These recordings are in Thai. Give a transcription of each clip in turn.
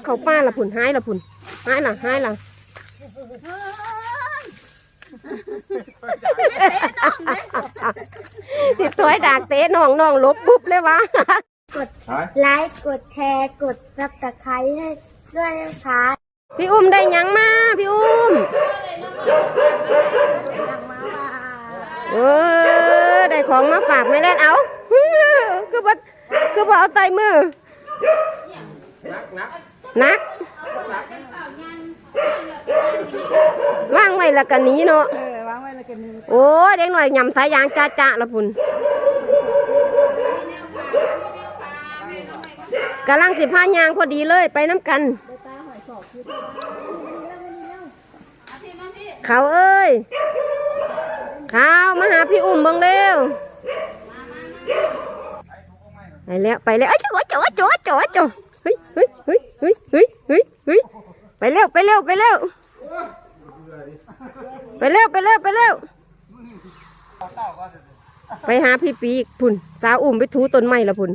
บเขาป้าละพุ่นหายละพุ่นหายละหายละติดตัวให้ดากเตะน้องน้องลบปุ๊บเลยวะไลค์กดแชร์กดซับสไครต์ให้ด้วยนะคะพี่อุ้มได้หยังมาพี่อุ้มเออได้ของมาฝากไม่เล่นเอาคือบ่คือบ่เอาใต้มือนัก ว่างไว้แล้วกันนี้เนาะเออวางไว้แล้วกันนี่โอ้ยเด็กหน่อยยำสายยางจ้าจ้าละพุ่นกำลังสิพายางพอดีเลยไปน้ำกัน เขาเอ้ยเขามาหาพี่อุ้มเบังเร็วไปแล้วไปแล้วเอ้ยจ๋อจ๋อจ๋อจ๋อจ๋อ เฮ้ยเฮ้ยเฮ้ยเฮ้ยเฮ้ยเฮ้ยเฮ้ยไปเร็วไปเร็วไปเร็วไปเร็วไปเร็วไปเร็วไปหาพี่ปีกพุ่นสาวอุ้มไปถูต้นไม้ละพุ่น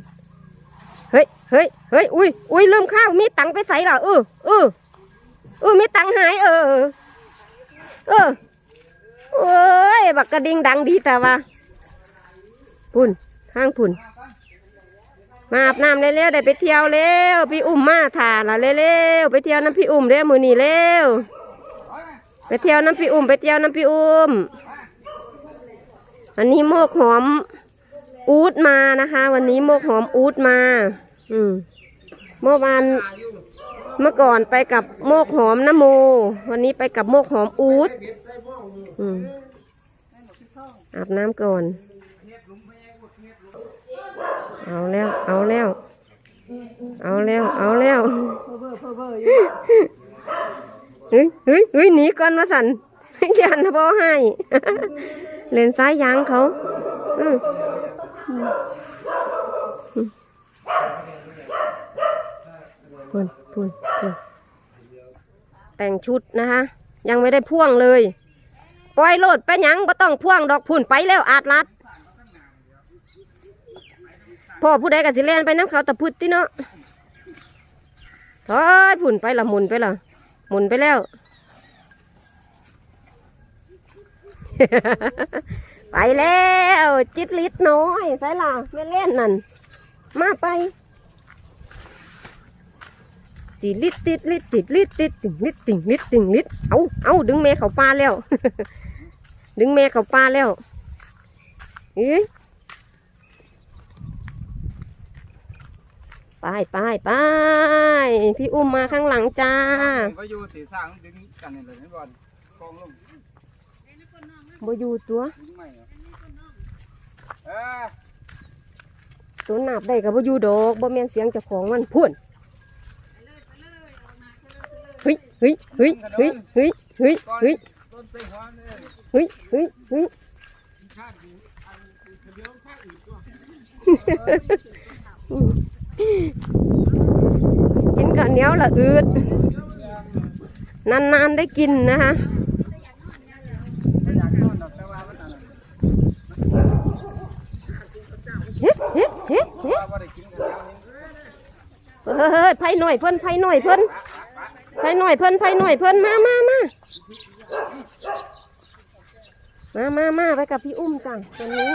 เฮ้ยเฮ้ยเฮ้ยอุ้ยอุ้ยลืมข้าวมีตังไปใส่เหรอเออเออเออมีตังหายเออเออโอ้ยบักกระดิ่งดังดีแต่ว่าพุ่นข้างพุ่น มาอาบน้ำเร็วๆได้ไปเที่ยวเร็วพี่อุ้มมาถ่าละเร็วๆไปเที่ยวน้ำพี่อุ้มเร็วมือนี่เร็วไปเที่ยวน้ำพี่อุ้มไปเที่ยวน้ำพี่อุ้มวันนี้โมกหอมอูดมานะคะ วันนี้โมกหอมอูดมา อืมเมื่อวานเมื่อก่อนไปกับโมกหอมนโม วันนี้ไปกับโมกหอมอูดอืมอาบน้ำก่อน เอาแล้ว เอาแล้ว เอาแล้ว เอาแล้วเฮ้ยเฮ้ยเฮ้ยหนีก่อนมาสันยันพ่อให้ เล่นซ้ายยางเขาอืมพุ่นพุ่นพุ่นแต่งชุดนะคะ ยังไม่ได้พ่วงเลย ปล่อยโลดไปยังบ่ต้องพ่วงดอกพุ่นไปแล้วอาดรัด พ่อผู้ใดกับสิเล่นไปน้ำเขาตะพุดติเนาะถอยพุ่นไปละหมุนไปละหมุนไปแล้ว ไปแล้วจิตลิดน้อยใส่ละไม่เล่นนั่น มาไปติดลิดติดลิดติดลิดติดติดลิดติดลิดติดลิดเอาเอาดึงแม่เขาปลาแล้ว ดึงแม่เขาปลาแล้วเอ้ย ไปไปไปพี่อุ้มมาข้างหลังจ้าก็อยู่สีสร้างดึงกันนี่เลยไม่บอลกองลงบ่อยู่ตัวดึงไม่เหรอเออตัวหนาบได้กับบ่อยู่ดอกบ่แม่นเสียงเจ้าของมันพ่นเฮ้ยเฮ้ยเฮ้ยเฮ้ยเฮ้ยเฮ้ยเฮ้ยต้นเตะหัวนี่เฮ้ยเฮ้ยเฮ้ย กินข้าวเหนียวละอืดนานๆได้กินนะคะไม่อยากนอนหรอกแต่ว่ามันอะไรเฮ้เฮ้เฮ้เฮ้ว่าได้กินกันแล้วนี่เฮ้ยไผหน่อยเพิ่นไผหน่อยเพิ่นไผหน่อยเพิ่นไผหน่อยเพิ่นมามามามามามาไปกับพี่อุ้มจ้ะวันนี้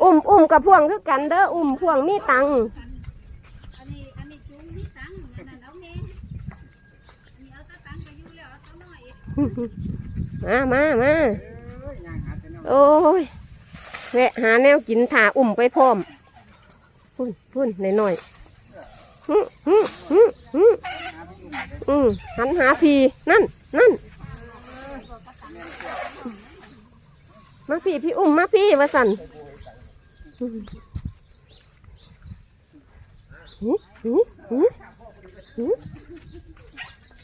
อุ้มอุ้มกับพวงคือกันเด้ออุ้มพวงมีตังค์อันนี้อันนี้จุ้งนี่ตังค์อันนั้นเอาแน่อันนี้เอาแตะตังค์ไปอยู่แล้วเอาแตะน้อยมามามาเอ้ยย่างหาแต่แนวโอ้ยแวะหาแนวกินถ่าอุ้มไปพร้อมพุ่นพุ่นหน่อยหน่อยๆฮึฮึฮึฮึอืมหันหาพีนั่นนั่นมาพี่พี่อุ้มมาพี่วาสันหึหึหึหึ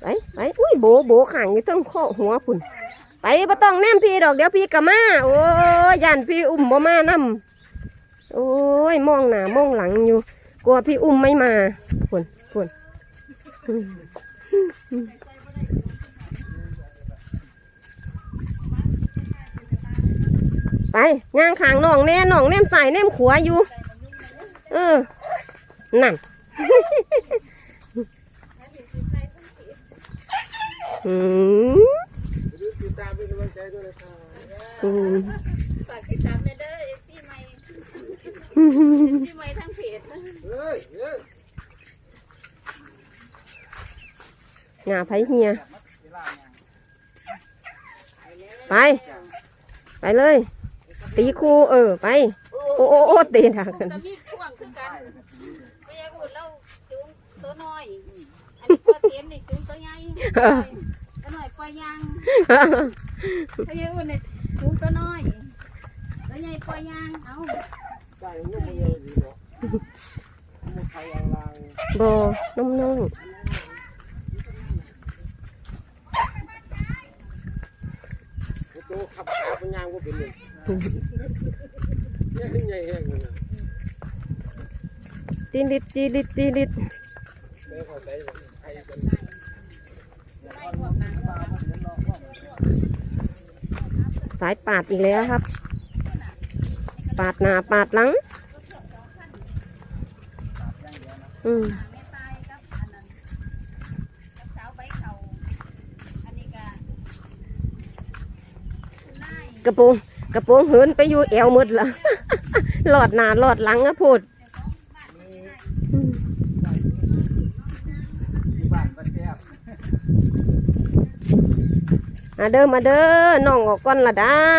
ไปไปอุ้ยโบโบขังอยู่ทั้งข้อหัวพุ่นไปบ่ต้องแนมพี่ดอกเดี๋ยวพี่ก็มาโอ้ยยันพี่อุ้มบ่มานำโอ้ยมองหน้ามองหลังอยู่ กลัวพี่อุ้มไม่มาฝนฝน ไปงางขางน่องแน่น่องเนมใส่แนมขัวอยู่ เออ นั่นิ่ตามเลยเด้ออหม่เอฟซีใมงเพาไผ่เฮีย ไป ไปเลย ตีคู่เออไป โอ้โอ้โอ้ตีทางกันก็มีพ่วงคือกันไม่อยากอุ่นเราจุงตัวน้อยอันนี้ตัวเทียมนี่จุงตัวใหญ่ตัวน้อยปล่อยยางไม่อยากอุ่นนี่จุงตัวน้อยตัวใหญ่ปล่อยยางเอาบน้องน้องโตขับขาเป็นยางว่าเป็นเลย เนี่ยใหญ่แห้งเลยนะตีลิดตีลิดตีลิดแม่ขอใจใครเป็นสายปาดอีกแล้วครับ ปาดหน้าปาดหลัง อืมแม่ตายกับอันนั้นกับสาวใบเขาอันนี้ก็คุณนายกระโป รงกระโปรงเหินไปอยู่แอวหมดละหลอดหนาหลอดหลังนะพูดมาเด้อมาเด้อน้องออกก่อนละได้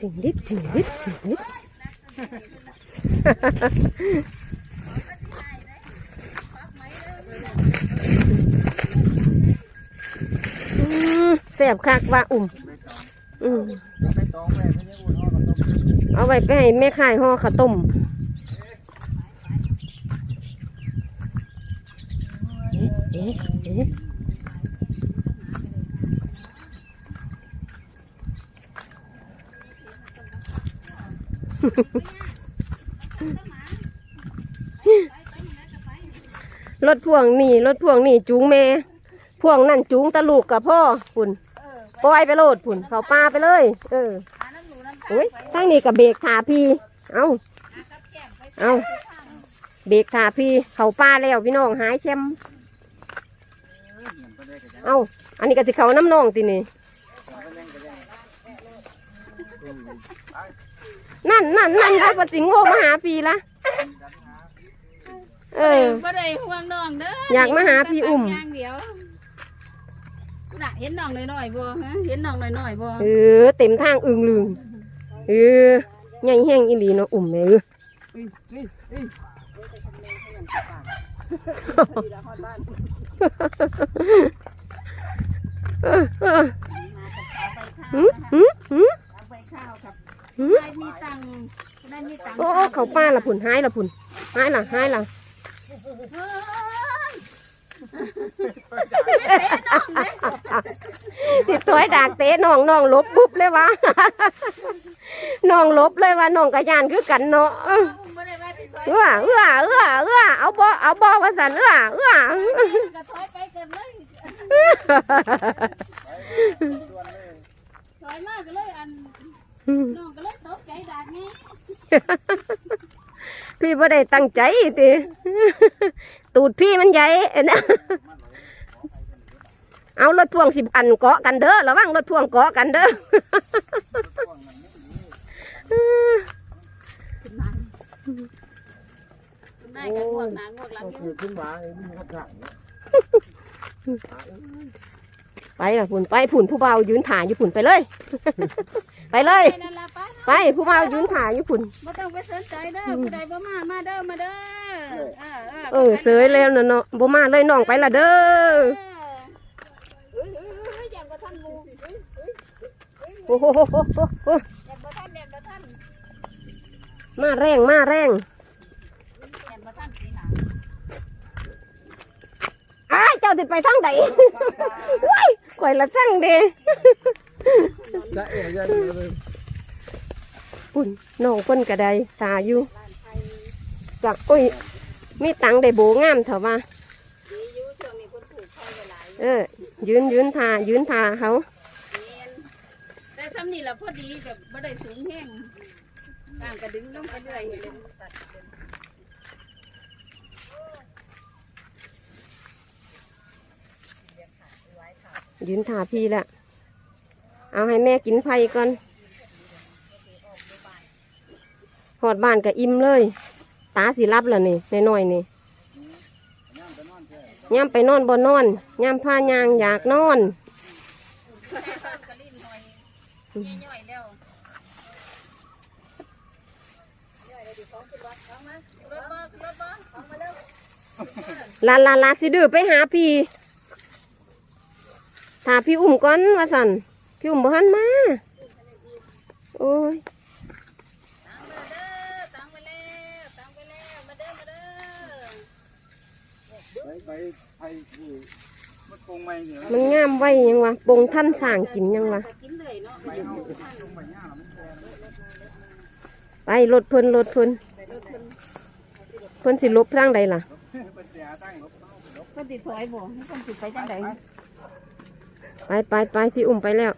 ถึงลิดถึงลิดถึงลิ อืม แสบคักว่าอุ่มอืมไปตองอุ่มเอาไว้ไปให้แม่ขายห่อข้าวต้มเอ๊ะเอ๊ะเอ๊ะ รถพ่วงนี่รถพ่วงนี่จูงแม่พ่วงนั่นจูงตะลูกกับพ่อปุ่นปล่อยไปโลดปุ่นเขาป้าไปเลย เออโอ้ยตั้งนี่กับเบรกขาพี่ เอาเอาเบรกขาพี่ เขาป้าแล้วพี่น้องหายแชมเหี่ยมเอาอันนี้ก็สิเขาน้ำนองตินี่นั่นนั่นนั่นเขาปฏิโง่มาหาพีละ เออก็ได้ห่วงน้องเด้ออยากมาหาพี่อุ่มย่างเดียวกูน่ะเห็นน้องน้อยๆบ่ฮะเห็นน้องน้อยๆบ่เออเต็มทางอึงลืมเออใหญ่แห้งอีหลีเนาะอุ่มแม่เออเออเออมากับข้าวไปข้าวหืมนะคะหืมหืมเอาไปข้าวครับหืมได้มีตังค์ได้มีตังค์โอ้โอ้เขาป้าละผุนหายละผุนหายละหายละเฮ้ย ติดสวดากเตะน้องน้องลบปุ๊บเลยวะน้องลบเลยว่าน้องกระยานคือกันเนาะเอ้อเอ้อเอื้อเอื้อเอื้อเอาบ่เอาบ่ว่าสันเอื้อเอื้อถอยไปกันเลยถอยมากก็เลยอันน้องก็เลยตกใจดากนี้พี่บ่ได้ตั้งใจติ ตูดพี่มันใหญ่นะเอารถพ่วงสิบอันเกาะกันเด้อระวังรถพ่วงเกาะกันเด้อได้กันง่วงหนางวกหลังก็อยู่คือขึ้นมาไอ้นี่เขาถังไปละผุนไปผุนผู้เบายืนถ่ายอยู่ผุนไปเลย ไปเลย ไปนั่นล่ะไปไปผู้เบายืนถ่ายอยู่ผุนบ่ต้องไปสนใจเด้อผู้ใดบ่มามาเด้อมาเด้อ เออเออเสยแล้วเนาะบ่มาเลยน้องไปละเด้อเฮ้ยเฮ้ยเฮ้ยยันบ่ทันหมู่เฮ้ยเฮ้ยโอ้โหมาแรงมาแรงยันบ่ทันสิหาอ้ายเจ้าสิไปทางใดว้ยข่อยละสั่งเด้ปุ่นน้องคนกระไดตาอยู่จากอุ้ย มีตังค์ได้โบงามเถอะว่าดีอยู่ช่วงนี้เพิ่นปลูกข้าวไว้หลายเออ ยืนยืนทายืนทาเขาแม่นแต่สซ้ำนี่แหละพอดีแบบบ่ได้สูงแห้งต่างกระดึงลงไปเรื่อยยืนถาพี่ละ เอาให้แม่กินไผ่ก่อนหอดบ้านกับอิ่มเลย ตาสิรับแล้วนี่น้อยๆนี่ย่ำไปนอนบ่นอนย่ำผ้ายางอยากนอนกระลิ่นหน่อยย่อยๆแล้วรถบ่รถบ่ลาลาลาสิดื้อไปหาพี่ถ้าพี่อุ้มก่อนว่าสันพี่อุ้มบ่หันมา โอ้ย ตังไปเด้อตังไปแล้วตังไปแล้วมาเด้อมาเด้อ ไปไปไปนี่มันคงไม่เนี่ยมันงามไว้ยังวะปงท่านสร้างกินยังวะกินเลยเนาะไปเอาลงไปย่ามันแพงไปรถเพิ่นรถเพิ่นเพิ่นสิลบทางใดล่ะเป็นเสียตั้งรถเพิ่นสิถอยบ่เพิ่นสิไปจังไดไปไปไปพี่อุ้มไปแล้ว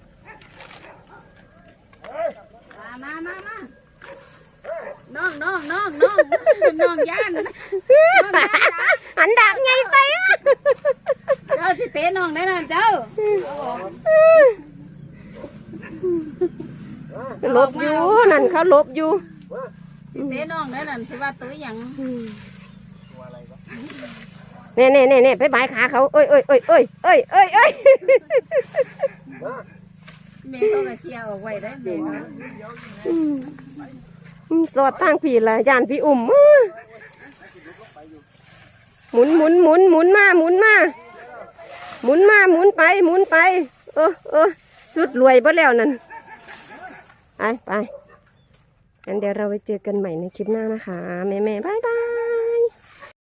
มามามามาน้องน้องน้องน้องน้องย่านน้องย่านจ้าอันดับใหญ่ไปเจ้าสิ เตะน้องได้น่ะเจ้าลบอยู่นั่นเขาลบอยู่สิเตะน้องได้น่ะสิว่าตัวหยังเน่เน่เน่เน่ไปบายขาเขาเอ้ยเอ้ยเอ้ยเอ้ยเอ้ยเอ้ยเอ้ยแม่เขาก็เคลียร์ออกไว้ได้แม่เขาอืมอืมสอดทางพี่ละยานพี่อุ้มอื้อหมุนหมุนหมุนหมุนมาหมุนมา หมุนมาหมุนไปหมุนไป เออเออสุดรวยเบ่แล้วนั่นไปไปงั้นเดี๋ยวเราไปเจอกันใหม่ในคลิปหน้านะคะ แม่แม่บายบาย